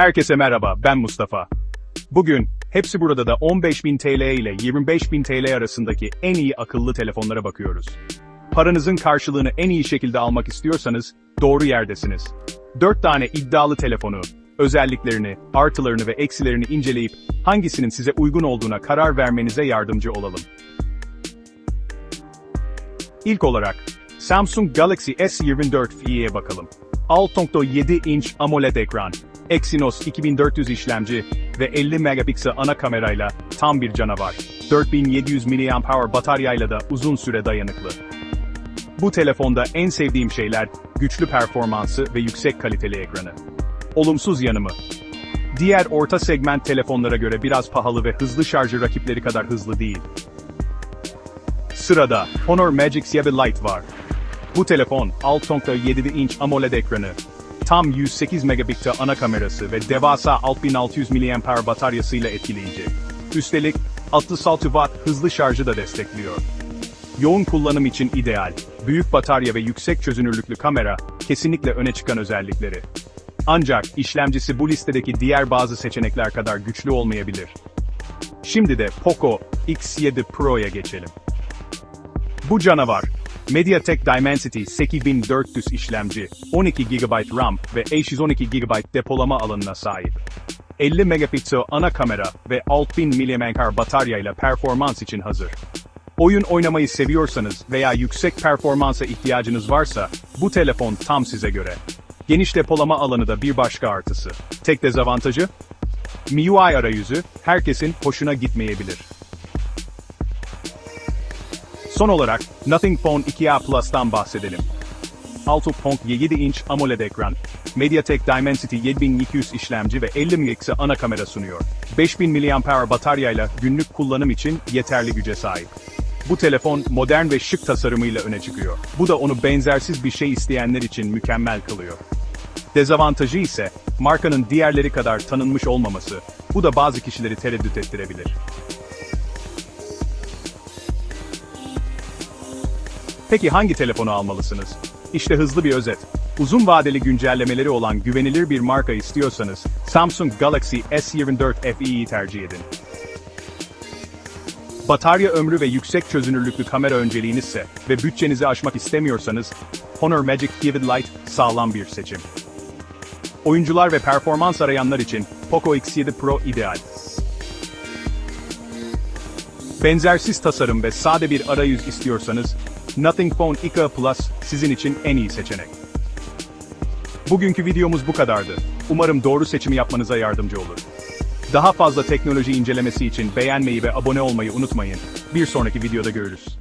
Herkese merhaba, ben Mustafa. Bugün, hepsi burada da 15.000 TL ile 25.000 TL arasındaki en iyi akıllı telefonlara bakıyoruz. Paranızın karşılığını en iyi şekilde almak istiyorsanız, doğru yerdesiniz. 4 tane iddialı telefonu, özelliklerini, artılarını ve eksilerini inceleyip, hangisinin size uygun olduğuna karar vermenize yardımcı olalım. İlk olarak, Samsung Galaxy S24 FE'ye bakalım. 6.7 inç AMOLED ekran, Exynos 2400 işlemci ve 50 megapiksel ana kamerayla tam bir canavar. 4700 mAh bataryayla da uzun süre dayanıklı. Bu telefonda en sevdiğim şeyler güçlü performansı ve yüksek kaliteli ekranı. Olumsuz yanı mı? Diğer orta segment telefonlara göre biraz pahalı ve hızlı şarjı rakipleri kadar hızlı değil. Sırada Honor Magic 7 Lite var. Bu telefon 6.7 inç AMOLED ekranı, tam 108 megapiksel ana kamerası ve devasa 6600 mAh bataryasıyla etkileyici. Üstelik 66 watt hızlı şarjı da destekliyor. Yoğun kullanım için ideal, büyük batarya ve yüksek çözünürlüklü kamera kesinlikle öne çıkan özellikleri. Ancak işlemcisi bu listedeki diğer bazı seçenekler kadar güçlü olmayabilir. Şimdi de Poco X7 Pro'ya geçelim. Bu canavar, MediaTek Dimensity 8400 işlemci, 12 GB RAM ve 512 GB depolama alanına sahip. 50 megapiksel ana kamera ve 6000 mAh batarya ile performans için hazır. Oyun oynamayı seviyorsanız veya yüksek performansa ihtiyacınız varsa, bu telefon tam size göre. Geniş depolama alanı da bir başka artısı. Tek dezavantajı? MIUI arayüzü, herkesin hoşuna gitmeyebilir. Son olarak, Nothing Phone 2A Plus'tan bahsedelim. 6.7 inç AMOLED ekran, MediaTek Dimensity 7200 işlemci ve 50 megapiksel ana kamera sunuyor. 5000 mAh bataryayla günlük kullanım için yeterli güce sahip. Bu telefon modern ve şık tasarımıyla öne çıkıyor. Bu da onu benzersiz bir şey isteyenler için mükemmel kılıyor. Dezavantajı ise, markanın diğerleri kadar tanınmış olmaması, bu da bazı kişileri tereddüt ettirebilir. Peki hangi telefonu almalısınız? İşte hızlı bir özet. Uzun vadeli güncellemeleri olan güvenilir bir marka istiyorsanız, Samsung Galaxy S24 FE'yi tercih edin. Batarya ömrü ve yüksek çözünürlüklü kamera önceliğinizse ve bütçenizi aşmak istemiyorsanız, Honor Magic 7 Lite sağlam bir seçim. Oyuncular ve performans arayanlar için Poco X7 Pro ideal. Benzersiz tasarım ve sade bir arayüz istiyorsanız, Nothing Phone 2A Plus sizin için en iyi seçenek. Bugünkü videomuz bu kadardı. Umarım doğru seçimi yapmanıza yardımcı olur. Daha fazla teknoloji incelemesi için beğenmeyi ve abone olmayı unutmayın. Bir sonraki videoda görürüz.